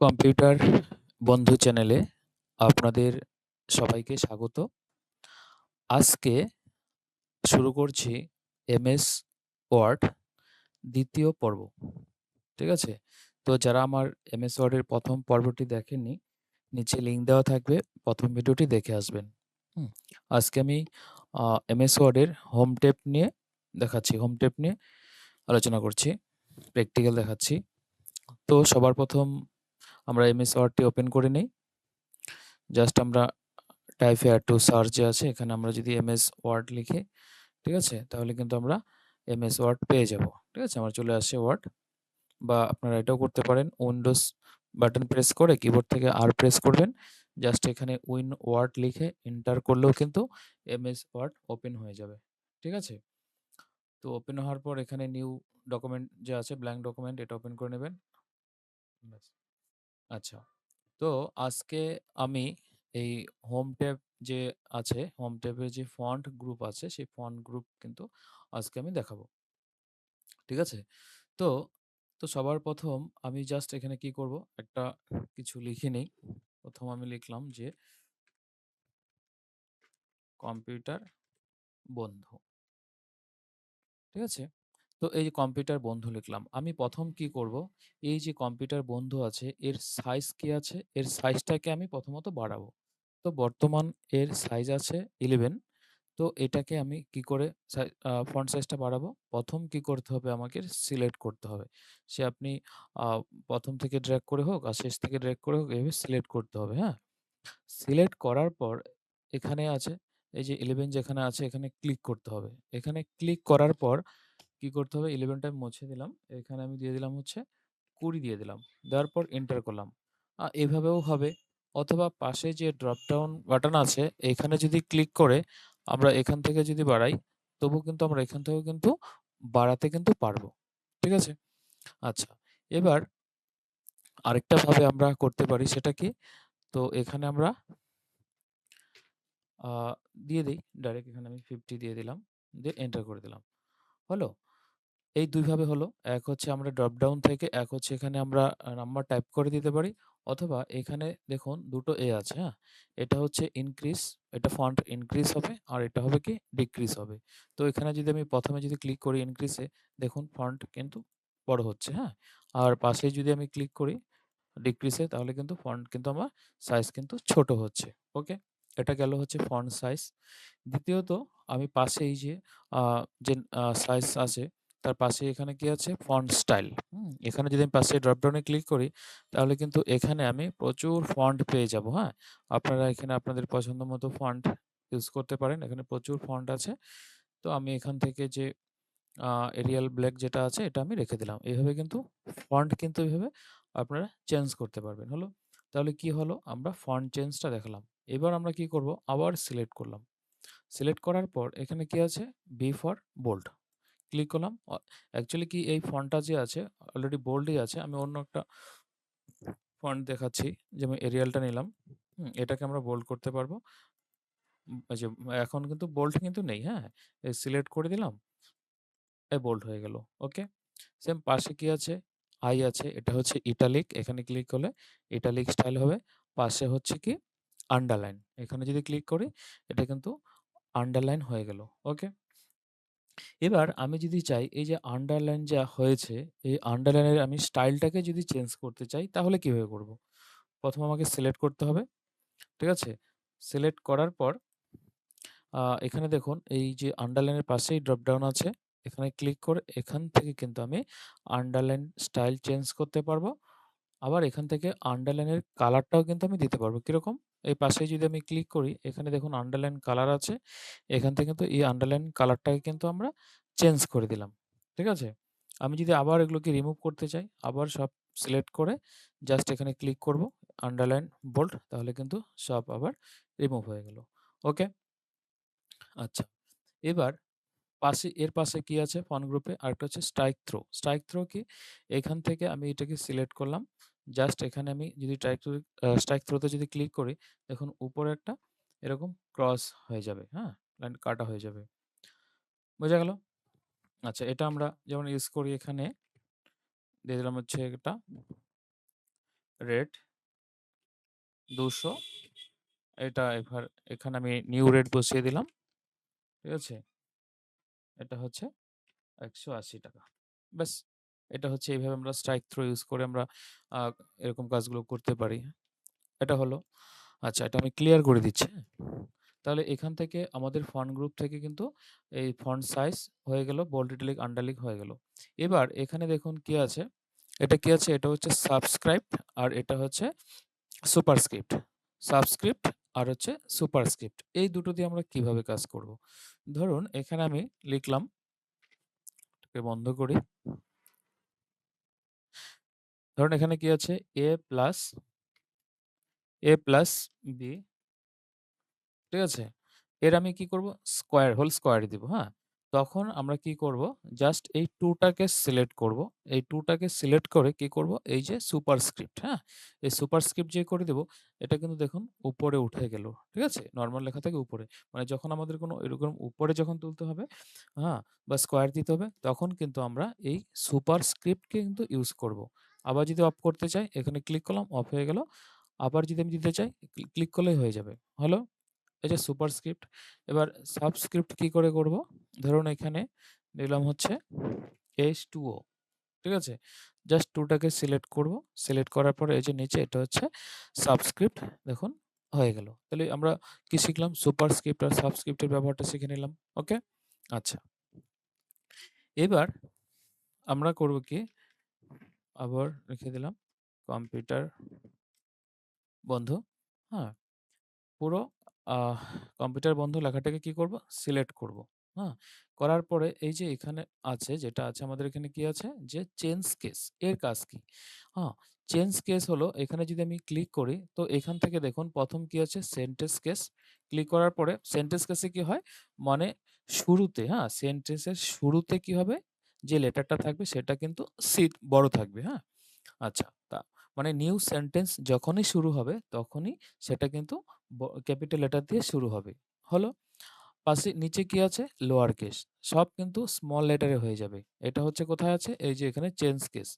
Computer বন্ধু চ্যানেলে আপনাদের সবাইকে স্বাগত। আজকে শুরু করছি এমএস ওয়ার্ড ২য় পর্ব। ঠিক আছে? তো যারা আমার এমএস ওয়ার্ডের ১ম পর্বটি দেখেননি, নিচে লিঙ্ক দেওয়া থাকবে। ১ম ভিডিওটি দেখে আসবেন। আজকে আমি এমএস ওয়ার্ডের হোম ট্যাব নিয়ে দেখাচ্ছি। হোম ট্যাব নিয়ে আলোচনা করছি। প্র্যাকটিক্যাল দেখাচ্ছি। তো সবার ১ম আমরা এমএস ওয়ার্ডটি ওপেন করে নেই। জাস্ট আমরা টাইপ হেয়ার টু সার্চ যে আছে এখানে আমরা যদি এমএস ওয়ার্ড লিখি, ঠিক আছে? তাহলে কিন্তু আমরা এমএস ওয়ার্ড পেয়ে যাব। ঠিক আছে? আমার চলে আসছে ওয়ার্ড বা আপনারা এটাও করতে পারেন উইন্ডোজ বাটন প্রেস করে কিবোর্ড থেকে আর প্রেস করবেন। জাস্ট এখানে উইন ওয়ার্ড লিখে এন্টার করলেও কিন্তু এমএস ওয়ার্ড ওপেন হয়ে যাবে। ঠিক আছে? তো ওপেন হওয়ার পর এখানে নিউ ডকুমেন্ট যে আছে ব্ল্যাঙ্ক ডকুমেন্ট এটা ওপেন করে নেবেন। আচ্ছা। তো আজকে আমি এই হোম ট্যাব যে আছে, হোম ট্যাবে যে ফন্ট গ্রুপ আছে সেই ফন্ট গ্রুপ কিন্তু আজকে আমি দেখাবো। ঠিক আছে? তো, তো সবার ১ম আমি জাস্ট এখানে কি করব? একটা কিছু লিখে নেই। ১ম আমি লিখলাম যে কম্পিউটার বন্ধু। ঠিক আছে? তো এই যে কম্পিউটার বন্ধু লিখলাম। আমি প্রথম কি করব? এই যে কম্পিউটার বন্ধু আছে এর সাইজ কি আছে? এর সাইজটাকে আমি প্রথমত বাড়াবো। তো বর্তমান এর সাইজ আছে 11 তো এটাকে আমি কি করে ফন্ট সাইজটা বাড়াবো? প্রথম কি করতে হবে আমাকে সিলেক্ট করতে হবে। সে আপনি প্রথম থেকে ড্র্যাগ করে হোক আর শেষ থেকে ড্র্যাগ করে হোক এভাবে সিলেক্ট করতে হবে, হ্যাঁ? সিলেক্ট করার পর এখানে আছে এই যে 11 যেখানে আছে এখানে ক্লিক করতে হবে। এখানে ক্লিক করার পর কি করতে হবে 11 টা আমি মুছে দিলাম। এখানে আমি দিয়ে দিলাম হচ্ছে ২০ দিয়ে দিলাম। দেওয়ার পর এন্টার করলাম। এভাবেও হবে অথবা পাশে যে ড্রপ ডাউন বাটন আছে, এখানে যদি ক্লিক করে আমরা এখান থেকে যদি বাড়াই তবুও কিন্তু আমরা এখান থেকেও কিন্তু বাড়াতে কিন্তু পারব। ঠিক আছে? আচ্ছা। এবার আরেকটা ভাবে আমরা করতে পারি সেটা কি? তো এখানে আমরা দিয়ে দিই ডাইরেক্ট এখানে আমি 50 দিয়ে দিলাম। দিয়ে এন্টার করে দিলাম। হলো? এই ২ ভাবে হলো। এক হচ্ছে আমরা ড্রপ ডাউন থেকে এক হচ্ছে এখানে আমরা নাম্বার টাইপ করে দিতে পারি। অথবা এখানে দেখুন ২ টো এ আছে, হ্যাঁ? এটা হচ্ছে ইনক্রিজ, এটা ফন্ট ইনক্রিজ হবে আর এটা হবে কি ডিক্রিজ হবে। তো এখানে যদি আমি ১ম এ যদি ক্লিক করি ইনক্রিজ দেখুন ফন্ট কিন্তু বড় হচ্ছে, হ্যাঁ? আর পাশে যদি আমি ক্লিক করি ডিক্রিজ তাহলে কিন্তু ফন্ট কিন্তু আমার সাইজ কিন্তু ছোট হচ্ছে। ওকে? এটা গেল হচ্ছে ফন্ট সাইজ। দ্বিতীয়ত আমি পাশে এই যে যে সাইজ আছে তার পাশে এখানে কি আছে? Font style. এখানে যদি আমি পাশে ড্রপ ডাউন ক্লিক করি তাহলে কিন্তু এখানে আমি প্রচুর ফন্ট পেয়ে যাব, হ্যাঁ? আপনারা এখানে আপনাদের পছন্দ মতো ফন্ট ইউজ করতে পারেন। এখানে প্রচুর ফন্ট আছে। তো আমি এখান থেকে যে এরিয়াল ব্ল্যাক যেটা আছে এটা আমি রেখে দিলাম। এইভাবে কিন্তু ফন্ট কিন্তু এভাবে আপনারা চেঞ্জ করতে পারবেন। হলো? তাহলে কি হলো? আমরা ফন্ট চেঞ্জটা দেখালাম। এবার আমরা কি করব? আবার সিলেক্ট করলাম। সিলেক্ট করার পর এখানে কি আছে? B for bold. ক্লিক করলাম। অ্যাকচুয়ালি কি এই ফন্টটা যে আছে অলরেডি বোল্ডই আছে। আমি অন্য একটা ফন্ট দেখাচ্ছি। যেমন এরিয়ালটা নিলাম। এটাকে আমরা বোল্ড করতে পারব। যে এখন কিন্তু বোল্ড কিন্তু নেই, হ্যাঁ? এই সিলেক্ট করে দিলাম। এই বোল্ড হয়ে গেল। ওকে? সেম পাশে কি আছে? আই আছে। এটা হচ্ছে ইটালিক। এখানে ক্লিক করলে ইটালিক স্টাইল হবে। পাশে হচ্ছে কি? আন্ডারলাইন। এখানে যদি ক্লিক করি এটা কিন্তু আন্ডারলাইন হয়ে গেল। ওকে? এবার আমি যদি চাই, এই যে আন্ডারলাইন যা হয়েছে, এই আন্ডারলাইনের আমি স্টাইলটাকে যদি চেঞ্জ করতে চাই, তাহলে কীভাবে করব? ১ম আমাকে সিলেক্ট করতে হবে। ঠিক আছে? সিলেক্ট করার পর এখানে দেখুন, এই যে আন্ডারলাইনের পাশেই ড্রপ ডাউন আছে। এখানে ক্লিক করে এখান থেকে কিন্তু আমি আন্ডারলাইন স্টাইল চেঞ্জ করতে পারব। আবার এখান থেকে আন্ডারলাইনের কালারটাও কিন্তু আমি দিতে পারব। কীরকম? এই পাশে যদি আমি ক্লিক করি, এখানে দেখুন আন্ডারলাইন কালার আছে। এখান থেকে কিন্তু এই আন্ডারলাইন কালারটাকে কিন্তু আমরা চেঞ্জ করে দিলাম। ঠিক আছে? আমি যদি আবার এগুলোকে রিমুভ করতে চাই, আবার সব সিলেক্ট করে জাস্ট এখানে ক্লিক করব। আন্ডারলাইন বোল্ড তাহলে কিন্তু সব আবার রিমুভ হয়ে গেল। ওকে? আচ্ছা। এবার পাশে, এর পাশে কি আছে ফন গ্রুপে? আরেকটা হচ্ছে স্ট্রাইক থ্রো। স্ট্রাইক থ্রো কি? এখান থেকে আমি এটাকে সিলেক্ট করলাম। জাস্ট এখানে আমি যদি ট্রাই থ্রো স্ট্রাইক থ্রোতে যদি ক্লিক করি দেখুন উপরে একটা এরকম ক্রস হয়ে যাবে, হ্যাঁ? লাইন কাটা হয়ে যাবে। বোঝা গেল? আচ্ছা এটা আমরা যেমন ইউজ করি এখানে দিয়ে দিলাম হচ্ছে এটা রেট ২০০ এটা এবার এখানে আমি নিউ রেট বসিয়ে দিলাম। ঠিক আছে? এটা হচ্ছে ৳১৮০ ব্যাস! এটা হচ্ছে এইভাবে আমরা স্ট্রাইক থ্রো ইউজ করে আমরা এরকম কাজগুলো করতে পারি। এটা হলো। আচ্ছা এটা আমি ক্লিয়ার করে দিচ্ছি, হ্যাঁ? তাহলে এখান থেকে আমাদের ফন্ট গ্রুপ থেকে কিন্তু এই ফন্ট সাইজ হয়ে গেল, বোল্ড, ইটালিক, আন্ডারলিক হয়ে গেল। এবার এখানে দেখুন কি আছে? এটা কি আছে? এটা হচ্ছে সাবস্ক্রাইব আর এটা হচ্ছে সুপারস্ক্রিপ্ট। সাবস্ক্রিপ্ট আর হচ্ছে সুপারস্ক্রিপ্ট। এই দুটো দিয়ে আমরা কীভাবে কাজ করব? ধরুন এখানে আমি লিখলাম বন্ধ করি। ধরুন এখানে কি আছে? A plus A plus B ঠিক আছে? এর আমি কি করব? স্কোয়ার, হোল স্কোয়ার দিব, হ্যাঁ? তখন আমরা কি করব? জাস্ট এই 2 টাকে সিলেক্ট করব। এই 2 টাকে সিলেক্ট করে কি করব? এই যে সুপারস্ক্রিপ্ট, হ্যাঁ? এই সুপারস্ক্রিপ্ট যে করে দেব, এটা কিন্তু দেখুন উপরে উঠে গেল। ঠিক আছে? নরমাল লেখা থেকে উপরে। মানে যখন আমাদের কোনো এরকম উপরে যখন তুলতে হবে, হ্যাঁ? বা স্কোয়ার দিতে হবে, তখন কিন্তু আমরা এই সুপারস্ক্রিপ্টকে কিন্তু ইউজ করব। আবার যদি অফ করতে চাই, এখানে ক্লিক করলাম, অফ হয়ে গেল। আবার যদি আমি দিতে চাই, ক্লিক করলেই হয়ে যাবে। হলো? এই যে সুপারস্ক্রিপ্ট। এবার সাবস্ক্রিপ্ট কি করে করব? ধরুন এখানে নিলাম হচ্ছে H2O ঠিক আছে? জাস্ট টুটাকে সিলেক্ট করব। সিলেক্ট করার পরে এই যে নিচে এটা হচ্ছে সাবস্ক্রিপ্ট দেখুন হয়ে গেল। তাহলে আমরা কি শিখলাম? সুপারস্ক্রিপ্ট আর সাবস্ক্রিপ্টের ব্যবহারটা শিখে নিলাম। ওকে? আচ্ছা। এবার আমরা করব কি? আবার লিখে দিলাম কম্পিউটার বন্ধ, হ্যাঁ? পুরো কম্পিউটার বন্ধ লেখাটাকে কি করব? সিলেক্ট করব, হ্যাঁ? করার পরে এই যে এখানে আছে যেটা আছে আমাদের এখানে কি আছে? যে চেঞ্জ কেস এর কাজ কি? হ্যাঁ, চেঞ্জ কেস হলো এখানে যদি আমি ক্লিক করি তো এখান থেকে দেখুন প্রথম কি আছে? Sentence case. ক্লিক করার পরে সেন্টেন্স কেসে কি হয়? মানে শুরুতে, হ্যাঁ? সেন্টেন্সের শুরুতে কি হবে? যে লেটারটা থাকবে সেটা কিন্তু সি বড় থাকবে, হ্যাঁ? আচ্ছা, তা মানে নিউ সেন্টেন্স যখনই শুরু হবে তখনই সেটা কিন্তু ক্যাপিটাল লেটার দিয়ে শুরু হবে। হলো? পাশে নিচে কি আছে? Lower case. সব কিন্তু স্মল লেটারে হয়ে যাবে। এটা হচ্ছে কোথায় আছে? এই যে এখানে চেঞ্জ কেস।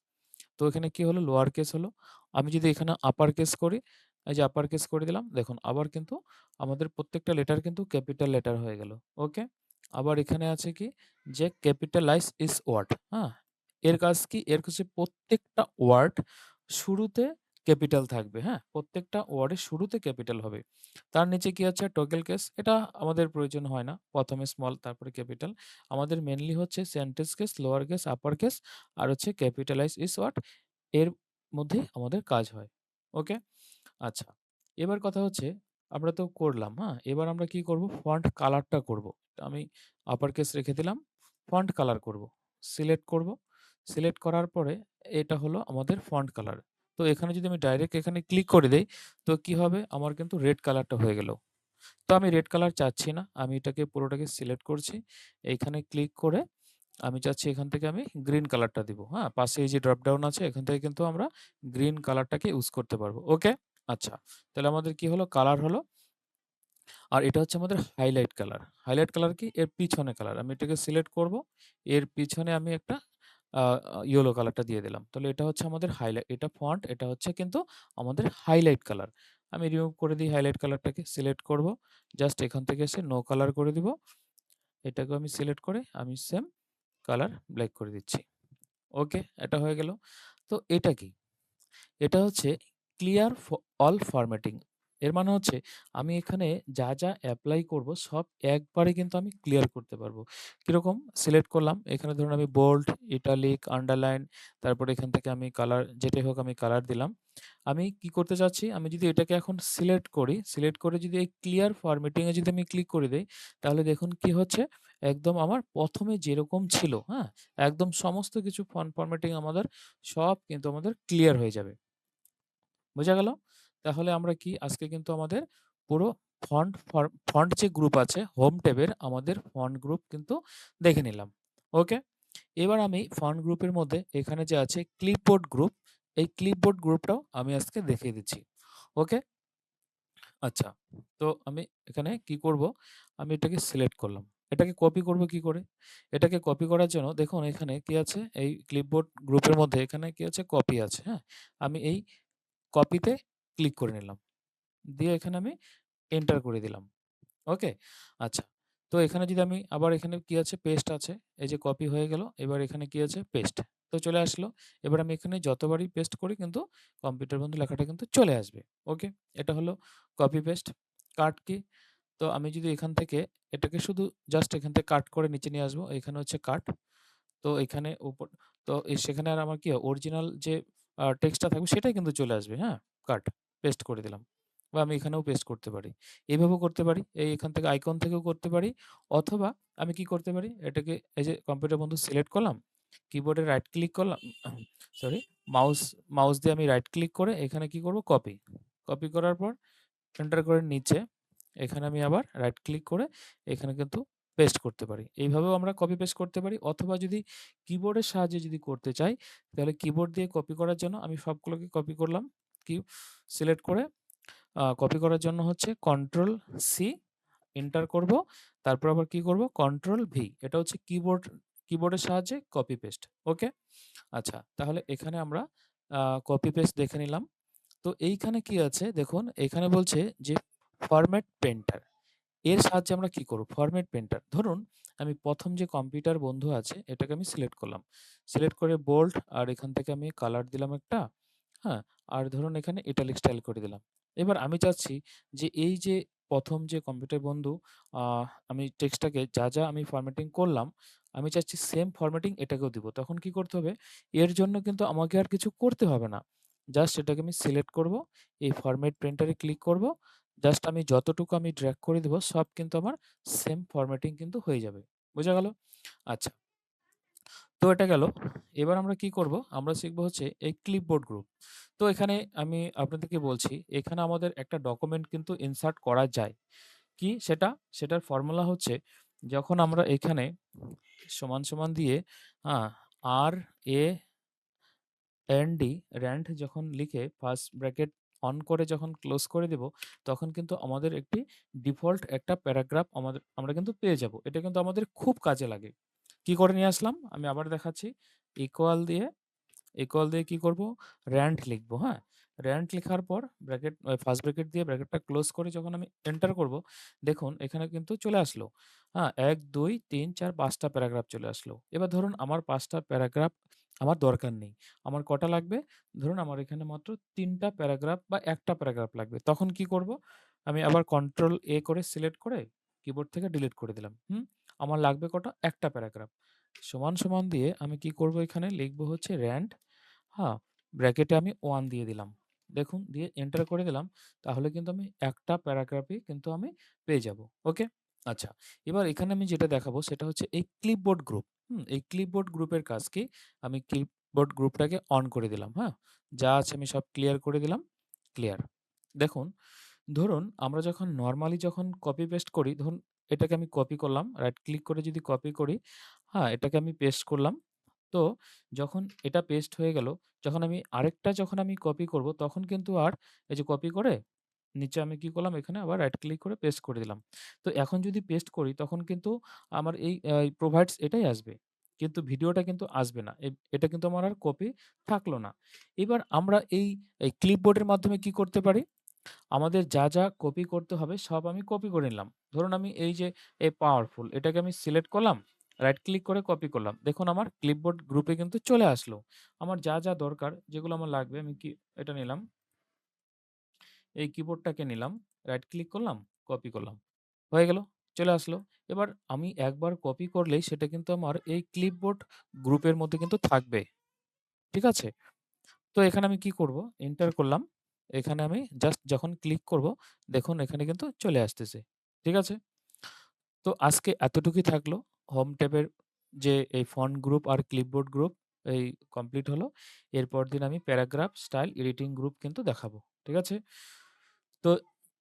তো এখানে কি হলো? লোয়ার কেস হলো। আমি যদি এখানে আপার কেস করি, এই যে আপার কেস করে দিলাম। দেখুন আবার কিন্তু আমাদের প্রত্যেকটা লেটার কিন্তু ক্যাপিটাল লেটার হয়ে গেল। ওকে? আবার এখানে আছে কি? যে ক্যাপিটালাইজ ইস ওয়ার্ড, হ্যাঁ? এর কাজ কি? এর হচ্ছে প্রত্যেকটা ওয়ার্ড শুরুতে ক্যাপিটাল থাকবে, হ্যাঁ? প্রত্যেকটা ওয়ার্ডের শুরুতে ক্যাপিটাল হবে। তার নিচে কি আছে? Toggle case. এটা আমাদের প্রয়োজন হয় না। প্রথমে স্মল তারপরে ক্যাপিটাল। আমাদের মেনলি হচ্ছে sentence case, lower case, upper case আর হচ্ছে ক্যাপিটালাইজ ইস ওয়ার্ড এর মধ্যে আমাদের কাজ হয়। ওকে? আচ্ছা। এবার কথা হচ্ছে আমরা তো করলাম, হ্যাঁ? এবার আমরা কি করব? ফন্ট কালারটা করব। আমি আপার কেস রেখে দিলাম। ফন্ট কালার করব। সিলেক্ট করব। সিলেক্ট করার পরে এটা হলো আমাদের ফন্ট কালার। তো এখানে যদি আমি ডাইরেক্ট এখানে ক্লিক করে দেই, তো কি হবে? আমার কিন্তু রেড কালারটা হয়ে গেল। তো আমি রেড কালার চাচ্ছি না। আমি এটাকে পুরোটাকে সিলেক্ট করছি। এইখানে ক্লিক করে আমি চাচ্ছি এখান থেকে আমি গ্রিন কালারটা দিব, হ্যাঁ? পাশে এই যে ড্রপ ডাউন আছে এখান থেকে কিন্তু আমরা গ্রিন কালারটাকে ইউজ করতে পারব ওকে? আচ্ছা। তাহলে আমাদের কি হলো? কালার হলো। আর এটা হচ্ছে আমাদের হাইলাইট কালার। হাইলাইট কালার কি? এর পিছনে কালার। আমি এটাকে সিলেক্ট করব। এর পিছনে আমি একটা ইয়েলো কালারটা দিয়ে দিলাম। তাহলে এটা হচ্ছে আমাদের হাইলাইট এটা ফন্ট, এটা হচ্ছে কিন্তু আমাদের হাইলাইট কালার। আমি রিমুভ করে দিই হাইলাইট কালারটাকে সিলেক্ট করব। জাস্ট এখান থেকে এসে নো কালার করে দিব। এটাকেও আমি সিলেক্ট করে আমি সেম কালার ব্ল্যাক করে দিচ্ছি। ওকে? এটা হয়ে গেল। তো এটা কি? এটা হচ্ছে ক্লিয়ার অল ফরম্যাটিং। এর মানে হচ্ছে আমি এখানে যা, যা অ্যাপ্লাই করব সব একবারে কিন্তু আমি ক্লিয়ার করতে পারব কীরকম সিলেক্ট করলাম। এখানে ধরুন আমি বোল্ড, ইটালিক, আন্ডারলাইন তারপরে এখান থেকে আমি কালার যেটাই হোক আমি কালার দিলাম। আমি কি করতে চাচ্ছি? আমি যদি এটাকে এখন সিলেক্ট করি, সিলেক্ট করে যদি এই ক্লিয়ার ফরম্যাটিং যদি আমি ক্লিক করে দিই তাহলে দেখুন কি হচ্ছে? একদম আমার প্রথমে যেরকম ছিল, হ্যাঁ? একদম সমস্ত কিছু ফন্ট ফরম্যাটিং আমাদের সব কিন্তু আমাদের ক্লিয়ার হয়ে যাবে। বোঝা গেল? তাহলে আমরা কি আজকে কিন্তু আমাদের পুরো ফন্ট ফন্ট যে গ্রুপ আছে হোম ট্যাবের আমাদের ফন্ট গ্রুপ কিন্তু দেখে নিলাম। ওকে? এবার আমি ফন্ট গ্রুপের মধ্যে এখানে যে আছে ক্লিপবোর্ড গ্রুপ, এই ক্লিপবোর্ড গ্রুপটাও আমি আজকে দেখিয়ে দিচ্ছি। ওকে? আচ্ছা। তো আমি এখানে কি করব? আমি এটাকে সিলেক্ট করলাম। এটাকে কপি করব কি করে? এটাকে কপি করার জন্য দেখুন এখানে কি আছে? এই ক্লিপবোর্ড গ্রুপের মধ্যে এখানে কি আছে? কপি আছে, হ্যাঁ? আমি এই কপিতে ক্লিক করে নিলাম। দিয়ে এখানে আমি এন্টার করে দিলাম। ওকে? আচ্ছা। তো এখানে যদি আমি আবার এখানে কি আছে পেস্ট আছে। এই যে কপি হয়ে গেল। এবার এখানে কি আছে পেস্ট। তো চলে আসলো। এবার আমি এখানে যতবারই পেস্ট করি কিন্তু কম্পিউটার বন্ধু লেখাটা কিন্তু চলে আসবে। ওকে? এটা হলো কপি পেস্ট। কাট কি? তো আমি যদি এখান থেকে এটাকে শুধু জাস্ট এখান থেকে কাট করে নিচে নিয়ে আসব। এখানে হচ্ছে কাট। তো এখানে উপর, তো সেখানে আর আমার কি অরিজিনাল যে টেক্সটটা থাকবে সেটাই কিন্তু চলে আসবে। হ্যাঁ? কাট। পেস্ট করে দিলাম। বা আমি এখানেও পেস্ট করতে পারি। এভাবেও করতে পারি। এই এখান থেকে আইকন থেকেও করতে পারি। অথবা আমি কি করতে পারি? এটাকে এই যে কম্পিউটার বন্ধু সিলেক্ট করলাম। কিবোর্ডে রাইট ক্লিক করলাম সরি মাউস মাউস দিয়ে আমি রাইট ক্লিক করে এখানে কি করব? কপি। কপি করার পর এন্টার করে নিচে এখানে আমি আবার রাইট ক্লিক করে এখানে কিন্তু পেস্ট করতে পারি। এইভাবেও আমরা কপি পেস্ট করতে পারি। অথবা যদি কিবোর্ডের সাহায্যে যদি করতে চাই, তাহলে কিবোর্ড দিয়ে কপি করার জন্য আমি সবগুলোকে কপি করলাম। কি সিলেক্ট করে কপি করার জন্য হচ্ছে কন্ট্রোল সি এন্টার করব। তারপর আবার কি করব? Control V. এটা হচ্ছে কিবোর্ড কিবোর্ডের সাহায্যে কপি পেস্ট। ওকে? আচ্ছা, তাহলে এখানে আমরা কপি পেস্ট দেখে নিলাম। তো এইখানে কি আছে দেখুন এখানে বলছে যে ফরম্যাট পেন্টার এর সাহায্যে আমরা কি করব? ফরম্যাট পেন্টার ধরুন আমি প্রথম যে কম্পিউটার বন্ধু আছে এটাকে আমি সিলেক্ট করলাম। সিলেক্ট করে বোল্ড আর এখান থেকে আমি কালার দিলাম একটা। হ্যাঁ? আর ধরুন এখানে ইটালিক স্টাইল করে দিলাম। এবার আমি চাচ্ছি যে এই যে প্রথম যে কম্পিউটার বন্ধু আমি টেক্সটটাকে যা, যা আমি ফরম্যাটিং করলাম, আমি চাচ্ছি সেম ফরম্যাটিং এটাকেও দিব। তখন কি করতে হবে? এর জন্য কিন্তু আমাকে আর কিছু করতে হবে না। জাস্ট এটাকে আমি সিলেক্ট করব। এই ফরম্যাট প্রিন্টারে ক্লিক করব। জাস্ট আমি যতটুকু আমি ড্র্যাগ করে দিব সব কিন্তু আমার সেম ফরম্যাটিং কিন্তু হয়ে যাবে। বোঝা গেল? আচ্ছা। তো এটা গেল। এবার আমরা কি করব? আমরা শিখব হচ্ছে এই ক্লিপবোর্ড গ্রুপ। তো এখানে আমি আপনাদেরকে বলছি, এখানে আমাদের একটা ডকুমেন্ট কিন্তু ইনসার্ট করা যায়। কি সেটা? সেটার ফর্মুলা হচ্ছে যখন আমরা এখানে সমান, সমান দিয়ে আ আর এ ডি র্যান্ড যখন লিখে ফার্স্ট ব্র্যাকেট অন করে যখন ক্লোজ করে দেব, তখন কিন্তু আমাদের একটি ডিফল্ট একটা প্যারাগ্রাফ আমাদের আমরা কিন্তু পেয়ে যাব। এটা কিন্তু আমাদের খুব কাজে লাগে। কি করে নিয়ে আসলাম? আমি আবার দেখাচ্ছি। ইকুয়াল দিয়ে ইকুয়াল দিয়ে কি করব? র্যান্ট লিখব হ্যাঁ? র্যান্ট লেখার পর ব্র্যাকেট ফার্স্ট ব্র্যাকেট দিয়ে ব্র্যাকেটটা ক্লোজ করে যখন আমি এন্টার করব, দেখুন এখানে কিন্তু চলে আসলো। হ্যাঁ? এক দুই তিন চার পাঁচটা প্যারাগ্রাফ চলে আসলো। এবার ধরুন আমার পাঁচটা প্যারাগ্রাফ আমার দরকার নেই। আমার কটা লাগবে? ধরুন আমার এখানে মাত্র তিনটা প্যারাগ্রাফ বা একটা প্যারাগ্রাফ লাগবে। তখন কি করব? আমি আবার কন্ট্রোল এ করে সিলেক্ট করে কিবোর্ড থেকে ডিলিট করে দিলাম। হুম? আমার লাগবে কটা? একটা প্যারাগ্রাফ। সমান, সমান দিয়ে আমি কি করব এখানে লিখব হচ্ছে র‍্যান্ড হ্যাঁ, ব্র্যাকেটে আমি ওয়ান দিয়ে দিলাম। দেখুন দিয়ে এন্টার করে দিলাম। তাহলে কিন্তু আমি একটা প্যারাগ্রাফই কিন্তু আমি পেয়ে যাব। ওকে? আচ্ছা। এবার এখানে আমি যেটা দেখাবো সেটা হচ্ছে এই ক্লিপবোর্ড গ্রুপ। হুম? এই ক্লিপবোর্ড গ্রুপের কাজ কি? আমি ক্লিপবোর্ড গ্রুপটাকে অন করে দিলাম। হ্যাঁ? যা আছে আমি সব ক্লিয়ার করে দিলাম। ক্লিয়ার। দেখুন, ধরুন আমরা যখন নর্মালি যখন কপি পেস্ট করি, ধরুন এটাকে আমি কপি করলাম। রাইট ক্লিক করে যদি কপি করি, হ্যাঁ, এটাকে আমি পেস্ট করলাম। তো যখন এটা পেস্ট হয়ে গেল, যখন আমি আরেকটা যখন আমি কপি করব তখন কিন্তু আর এই যে কপি করে নিচে আমি কি করলাম এখানে আবার রাইট ক্লিক করে পেস্ট করে দিলাম। তো এখন যদি পেস্ট করি তখন কিন্তু আমার এই প্রোভাইডস এটাই আসবে। কিন্তু ভিডিওটা কিন্তু আসবে না। এটা কিন্তু আমার আর কপি থাকল না। এবার আমরা এই ক্লিপবোর্ডের মাধ্যমে কি করতে পারি? আমাদের যা, যা কপি করতে হবে সব আমি কপি করে নিলাম। ধরুন আমি এই যে এই পাওয়ারফুল এটাকে আমি সিলেক্ট করলাম, রাইট ক্লিক করে কপি করলাম। দেখুন আমার ক্লিপবোর্ড গ্রুপে কিন্তু চলে আসলো। আমার যা, যা দরকার যেগুলো আমার লাগবে আমি কি এটা নিলাম। এই কিবোর্ডটাকে নিলাম, রাইট ক্লিক করলাম, কপি করলাম। হয়ে গেল, চলে আসলো। এবার আমি একবার কপি করলেই সেটা কিন্তু আমার এই ক্লিপবোর্ড গ্রুপের মধ্যে কিন্তু থাকবে। ঠিক আছে? তো এখানে আমি কি করব? এন্টার করলাম। এখানে আমি জাস্ট যখন ক্লিক করব, দেখুন এখানে কিন্তু চলে আসতেছে। ঠিক আছে? তো আজকে এতটুকুই থাকল। হোম ট্যাবের যে এই ফন্ট গ্রুপ আর ক্লিপবোর্ড গ্রুপ এই কমপ্লিট হলো। এরপর দিন আমি প্যারাগ্রাফ, স্টাইল, এডিটিং গ্রুপ কিন্তু দেখাবো। ঠিক আছে? তো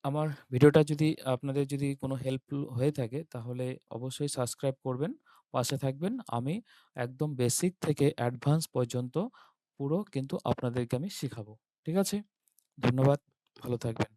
আমার ভিডিওটা যদি আপনাদের যদি কোনো হেল্পফুল হয়ে থাকে তাহলে অবশ্যই সাবস্ক্রাইব করবেন, পাশে থাকবেন। আমি একদম বেসিক থেকে অ্যাডভান্স পর্যন্ত পুরো কিন্তু আপনাদেরকে আমি শিখাবো। ঠিক আছে? ধন্যবাদ। ভালো থাকবেন।